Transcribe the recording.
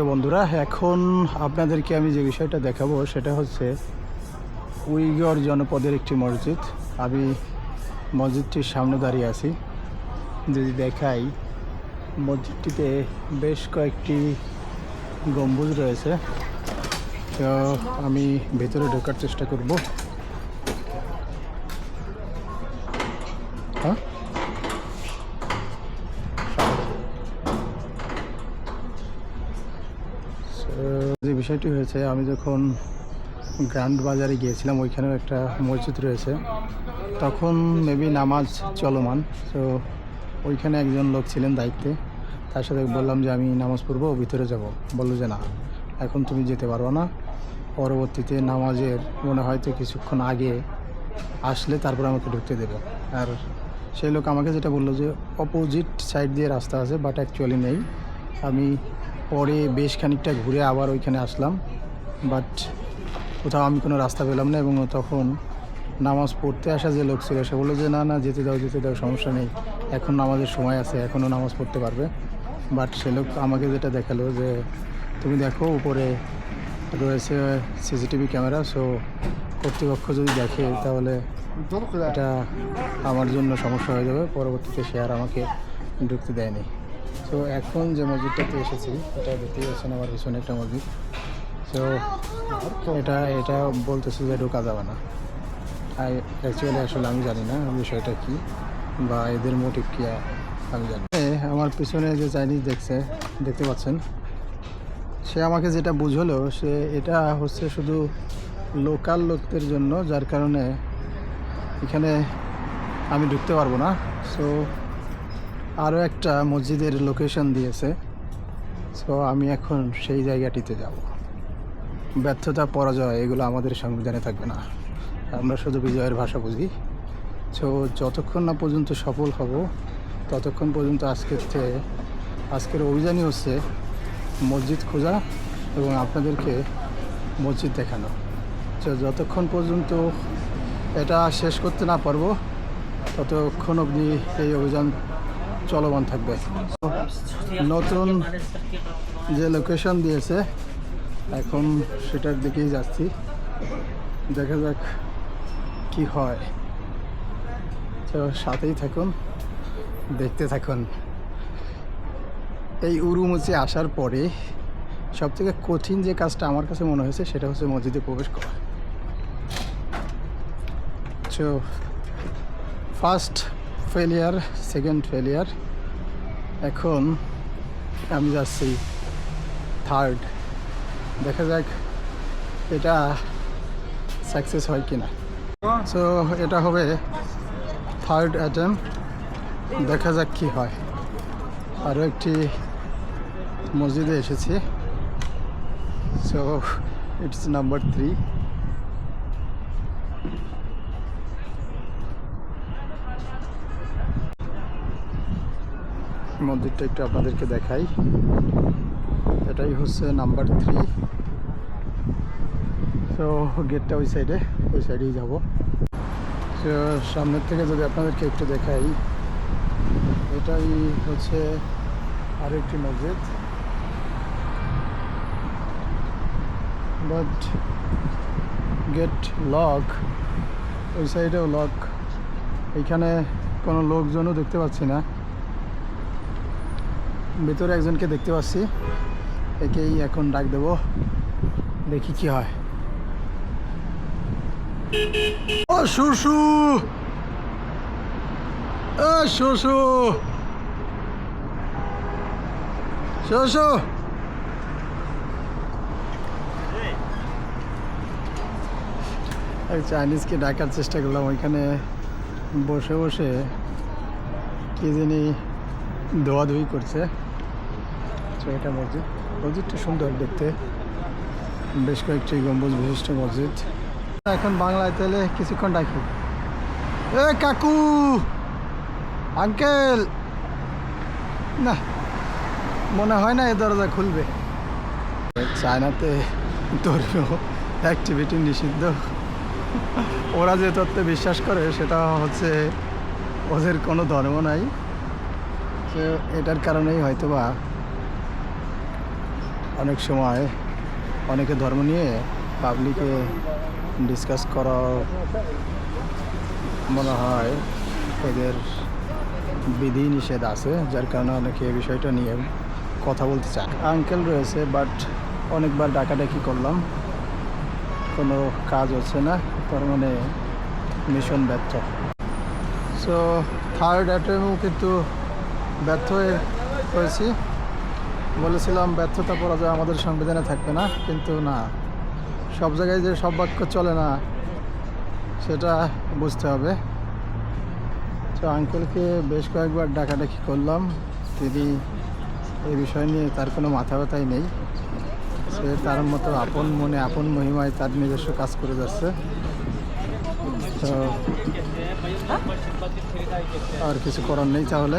প্রিয় বন্ধুরা, এখন আপনাদেরকে আমি যে বিষয়টা দেখাবো, সেটা হচ্ছে উইগর জনপদের একটি মসজিদ। আমি মসজিদটির সামনে দাঁড়িয়ে আছি। যদি দেখাই, মসজিদটিতে বেশ কয়েকটি গম্বুজ রয়েছে। তো আমি ভেতরে ঢোকার চেষ্টা করব হ্যাঁ So, যে বিষয়টি হয়েছে, আমি যখন গ্র্যান্ড বাজারে গিয়েছিলাম, ওইখানেও একটা মসজিদ রয়েছে। তখন মেবি নামাজ চলমান তো ওইখানে একজন লোক ছিলেন দায়িত্বে। তার সাথে বললাম যে, আমি নামাজ পড়ব, ভিতরে যাব। বলল যে, না, এখন তুমি যেতে পারবে না। পরবর্তীতে নামাজের মনে হয়তো কিছুক্ষণ আগে আসলে তারপর আমাকে ঢুকতে দেবে। আর সেই লোক আমাকে যেটা বলল যে অপোজিট সাইড দিয়ে রাস্তা আছে বাট অ্যাকচুয়ালি নেই। আমি পরে বেশ খানিকটা ঘুরে আবার ওইখানে আসলাম বাট কোথাও আমি কোনো রাস্তা পেলাম না এবং তখন নামাজ পড়তে আসা যে লোক ছিল, সে বলল যে, না না, যেতে দাও যেতে দাও, সমস্যা নেই। এখন আমাদের সময় আছে, এখনও নামাজ পড়তে পারবে। বাট সে লোক আমাকে যেটা দেখাল যে, তুমি দেখো, উপরে রয়েছে সিসিটিভি ক্যামেরা সো কর্তৃপক্ষ যদি দেখে, তাহলে এটা আমার জন্য সমস্যা হয়ে যাবে। পরবর্তীতে সে আর আমাকে ঢুকতে দেয়নি। তো এখন যে মসজিদটাতে এসেছি, এটা দেখতেই পাচ্ছেন আমার পিছনে একটা মসজিদ। তো এটা এটা বলতেছে যে ঢোকা যাবে না। অ্যাকচুয়ালি আসলে আমি জানি না বিষয়টা কি বা এদের মোটিভ কি, আমি জানি। আমার পিছনে যে চাইনিজ দেখছে, দেখতে পাচ্ছেন? সে আমাকে যেটা বুঝলো, সে এটা হচ্ছে শুধু লোকাল লোকদের জন্য, যার কারণে এখানে আমি ঢুকতে পারব না। সো আরও একটা মসজিদের লোকেশন দিয়েছে। সো আমি এখন সেই জায়গাটিতে যাব। ব্যর্থতা, পরাজয়, এগুলো আমাদের সংবিধানে থাকবে না। আমরা শুধু বিজয়ের ভাষা বুঝি। সো যতক্ষণ না পর্যন্ত সফল হব, ততক্ষণ পর্যন্ত আজকের থেকে, আজকের অভিযানই হচ্ছে মসজিদ খোঁজা এবং আপনাদেরকে মসজিদ দেখানো। তো যতক্ষণ পর্যন্ত এটা শেষ করতে না পারব, ততক্ষণ অবধি এই অভিযান চলমান থাকবে। নতুন যে লোকেশন দিয়েছে, এখন সেটার দিকেই যাচ্ছি। দেখা যাক কি হয়। তো সাথেই থাকুন, দেখতে থাকুন। এই উরুমুচি আসার পরে সব থেকে কঠিন যে কাজটা আমার কাছে মনে হয়েছে, সেটা হচ্ছে মসজিদে প্রবেশ করা। তো ফার্স্ট ফেলিয়ার সেকেন্ড ফেলিয়ার এখন আমি যাচ্ছি থার্ড দেখা যাক এটা সাকসেস হয় কি না সো এটা হবে থার্ড অ্যাটেম্প দেখা যাক কি হয়। আরও একটি মসজিদে এসেছি। সো ইটস নাম্বার থ্রি মন্দিরটা একটু আপনাদেরকে দেখাই। এটাই হচ্ছে নাম্বার থ্রি। তো গেটটা ওই সাইডে ওই সাইডেই যাব। তো সামনের থেকে যদি আপনাদেরকে একটু দেখাই, এটাই হচ্ছে আরও একটি মসজিদ। বাট গেট লক ওই সাইডেও লক এখানে কোনো লোকজনও দেখতে পাচ্ছি না। ভেতরে একজনকে দেখতে পাচ্ছি। একেই এখন ডাক দেব। দেখি কি হয়। ও শুশু! ও শুশু! শুশু! চাইনিজকে ডাকার চেষ্টা করলাম ওইখানে। বসে বসে কি জানি ধোয়াধুয়ি করছে। তো এটা মসজিদ। মসজিদটা সুন্দর দেখতে। বেশ কয়েকটি গম্বুজ বিশিষ্ট মসজিদ। এখন বাংলায় তাহলে কিছুক্ষণ ডাকি এ কাকু! আঙ্কেল! না, মনে হয় না এ দরজা খুলবে। চায়নাতে ধর্মীয় অ্যাক্টিভিটি নিষিদ্ধ। ওরা যে তত্ত্বে বিশ্বাস করে, সেটা হচ্ছে ওদের কোনো ধর্ম নাই। তো এটার কারণেই হয়তো বা অনেক সময় অনেকে ধর্ম নিয়ে পাবলিকে ডিসকাস করা মনে হয় এদের বিধি নিষেধ আছে, যার কারণে অনেকে এই বিষয়টা নিয়ে কথা বলতে চায়। আঙ্কেল রয়েছে বাট অনেকবার ডাকাডাকি করলাম। কোনো কাজ হচ্ছে না, তার মানে মিশন ব্যর্থ। সো থার্ড অ্যাটেম্পও কিন্তু ব্যর্থ হয়ে হয়েছি। বলেছিলাম, ব্যর্থতা পরাজয় আমাদের সংবিধানে থাকবে না, কিন্তু না। সব জায়গায় যে সব বাক্য চলে না, সেটা বুঝতে হবে। তো আঙ্কেলকে বেশ কয়েকবার ডাকাডাকি করলাম। তিনি এই বিষয় নিয়ে তার কোনো মাথা ব্যথাই নেই। সে তার মতো আপন মনে, আপন মহিমায় তার নিজস্ব কাজ করে যাচ্ছে। তো আর কিছু করার নেই তাহলে।